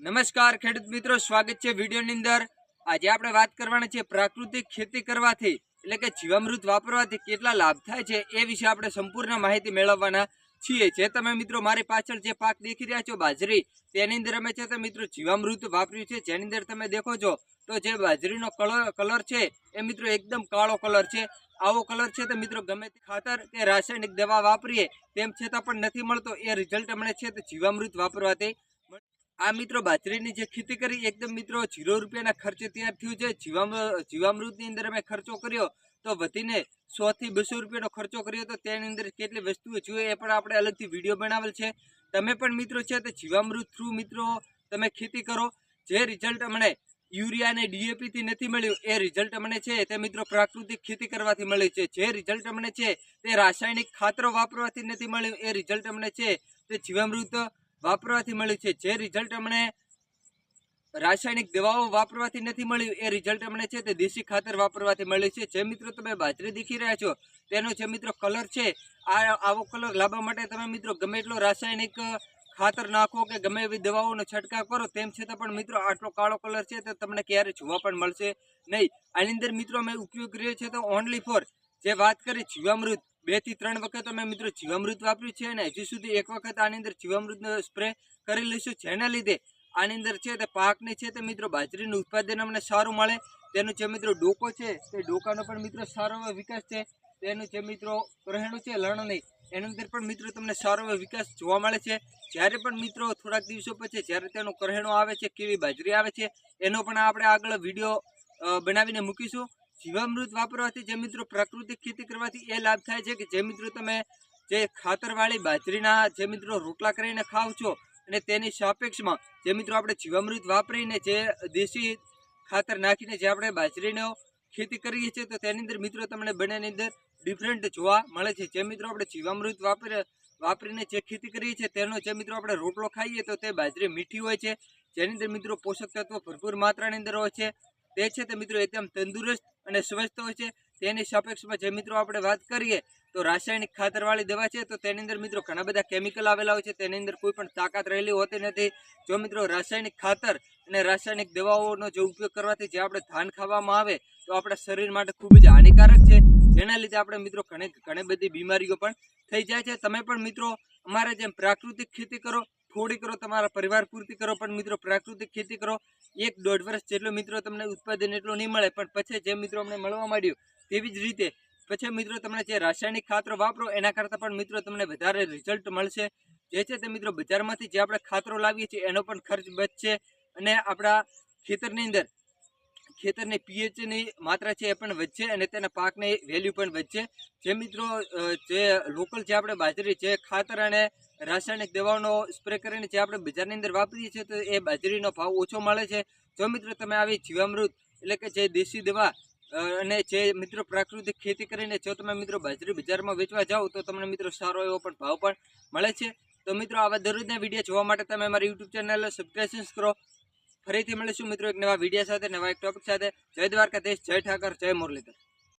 નમસ્કાર, ખેડૂત મિત્રો, સ્વાગત છે વિડીયોની અંદર. આજે આપણે વાત કરવાના છે પ્રાકૃતિક ખેતી કરવાથી, એટલે કે જીવામૃત વાપરવાથી કેટલા લાભ થાય છે એ વિશે આપણે સંપૂર્ણ માહિતી મેળવવાના છીએ. જે તમે મિત્રો મારી પાછળ જે પાક દેખી રહ્યા છો, બાજરી, તેની અંદર અમે છે તે મિત્રો જીવામૃત વાપર્યું છે. જેની અંદર તમે દેખો છો, તો જે બાજરીનો કલર કલર છે, એ મિત્રો એકદમ કાળો કલર છે. આવો કલર છે તો મિત્રો ગમે તે ખાતર કે રાસાયણિક દવા વાપરીએ, તેમ છતાં પણ નથી મળતો. એ રિઝલ્ટ અમને છે તે જીવામૃત વાપરવાથી આ મિત્રો બાજરીની જે ખેતી કરી, એકદમ મિત્રો જીરો રૂપિયાના ખર્ચે તૈયાર થયું છે. જીવામ, જીવામૃતની અંદર અમે ખર્ચો કર્યો, તો વધીને સો થી બસો રૂપિયાનો ખર્ચો કર્યો, તો તેની અંદર કેટલી વસ્તુઓ જોઈએ એ પણ આપણે અલગથી વીડિયો બનાવેલ છે. તમે પણ મિત્રો છે તે જીવામૃત થ્રુ મિત્રો, તમે ખેતી કરો. જે રિઝલ્ટ અમને યુરિયા અને ડીએપીથી નથી મળ્યું, એ રિઝલ્ટ અમને છે તે મિત્રો પ્રાકૃતિક ખેતી કરવાથી મળ્યું છે. જે રિઝલ્ટ અમને છે તે રાસાયણિક ખાતરો વાપરવાથી નથી મળ્યું, એ રિઝલ્ટ અમને છે તે જીવામૃત વાપરવાથી મળ્યું છે. જે રિઝલ્ટ અમને રાસાયણિક દવાઓ વાપરવાથી નથી મળ્યું, એ રિઝલ્ટ અમને છે તે દેશી ખાતર વાપરવાથી મળ્યું છે. જે મિત્રો તમે બાજરી દેખી રહ્યા છો, તેનો જે મિત્રો કલર છે, આ આવો કલર લાવવા માટે તમે મિત્રો ગમે એટલો રાસાયણિક ખાતર નાખો કે ગમે એવી દવાઓનો છંટકાવ કરો, તેમ છતાં પણ મિત્રો આટલો કાળો કલર છે તે તમને ક્યારે જોવા પણ મળશે નહીં. આની અંદર મિત્રો અમે ઉપયોગ કરીએ છીએ તો ઓનલી ફોર જે વાત કરી જીવામૃત. બેથી ત્રણ વખત અમે મિત્રો જીવામૃત વાપર્યું છે અને હજી સુધી એક વખત આની અંદર જીવામૃતનો સ્પ્રે કરી લઈશું. જેના લીધે આની અંદર છે તે પાકની છે તે મિત્રો બાજરીનું ઉત્પાદન અમને સારું મળે. તેનું જે મિત્રો ડોકો છે, તે ડોકાનો પણ મિત્રો સારો એવો વિકાસ છે. તેનું જે મિત્રો રહેણું છે, લણણી, એની અંદર પણ મિત્રો તમને સારો એવો વિકાસ જોવા મળે છે. જ્યારે પણ મિત્રો થોડાક દિવસો પછી જ્યારે તેનું કરહેણું આવે છે, કેવી બાજરી આવે છે, એનો પણ આપણે આગળ વીડિયો બનાવીને મૂકીશું. જીવામૃત વાપરવાથી જે મિત્રો પ્રાકૃતિક ખેતી કરવાથી એ લાભ થાય છે કે જે મિત્રો તમે જે ખાતરવાળી બાજરીના જે મિત્રો રોટલા કરીને ખાવ છો અને તેની સાપેક્ષમાં જે મિત્રો આપણે જીવામૃત વાપરીને જે દેશી ખાતર નાખીને જે આપણે બાજરીનો ખેતી કરીએ છીએ, તો તેની અંદર મિત્રો તમને બંનેની અંદર ડિફરન્ટ જોવા મળે છે. જે મિત્રો આપણે જીવામૃત વાપરી, વાપરીને જે ખેતી કરીએ છીએ, તેનો જે મિત્રો આપણે રોટલો ખાઈએ, તો તે બાજરી મીઠી હોય છે. જેની અંદર મિત્રો પોષક તત્વો ભરપૂર માત્રાની અંદર હોય છે. તે છે તે મિત્રો એકદમ તંદુરસ્ત અને સ્વસ્થ હોય છે, તેની સાપેક્ષમાં જે મિત્રો આપણે વાત કરીએ, તો રાસાયણિક ખાતરવાળી દવા છે, તો તેની અંદર મિત્રો ઘણા બધા કેમિકલ આવેલા હોય છે, તેની અંદર કોઈ પણ તાકાત રહેલી હોતી નથી. જો મિત્રો રાસાયણિક ખાતર અને રાસાયણિક દવાઓનો જે ઉપયોગ કરવાથી જે આપણે ધાન ખાવામાં આવે, તો આપણા શરીર માટે ખૂબ જ હાનિકારક છે. જેના લીધે આપણે મિત્રો ઘણી ઘણી બધી બીમારીઓ પણ થઈ જાય છે. તમે પણ મિત્રો અમારે જેમ પ્રાકૃતિક ખેતી કરો થોડી કરો, તમારા પરિવાર પૂરતી કરો, પણ મિત્રો પ્રાકૃતિક ખેતી કરો. એક દોઢ વર્ષ જેટલો મિત્રો તમને ઉત્પાદન એટલું નહીં મળે, પણ પછી જે મિત્રો અમને મળવા માંડ્યું, તેવી જ રીતે પછી મિત્રો તમને જે રાસાયણિક ખાતરો વાપરો, એના કરતાં પણ મિત્રો તમને વધારે રિઝલ્ટ મળશે. જે છે તે મિત્રો બજારમાંથી જે આપણે ખાતરો લાવીએ છીએ, એનો પણ ખર્ચ બચશે. અને આપણા ખેતરની અંદર ખેતરની પીએચની માત્રા છે એ પણ વધશે અને તેના પાકની વેલ્યુ પણ વધશે. જે મિત્રો જે લોકલ જે આપણે બાજરી જે ખાતર અને રાસાયણિક દવાઓનો સ્પ્રે કરીને જે આપણે બજારની અંદર વાપરીએ છીએ તો એ બાજરીનો ભાવ ઓછો મળે છે. જો મિત્રો તમે આવી જીવામૃત એટલે કે જે દેશી દવા અને જે મિત્રો પ્રાકૃતિક ખેતી કરીને જો તમે મિત્રો બાજરી બજારમાં વેચવા જાઓ તો તમને મિત્રો સારો એવો પણ ભાવ પણ મળે છે. તો મિત્રો આવા દરરોજના વીડિયો જોવા માટે તમે અમારી યુટ્યુબ ચેનલ સબસ્ક્રાઈબ કરો. ફરીથી મળીશું મિત્રો એક નવા વીડિયો સાથે, નવા એક ટોપિક સાથે. જય દ્વારકાધીશ, જય ઠાકર, જય મુરલીધર.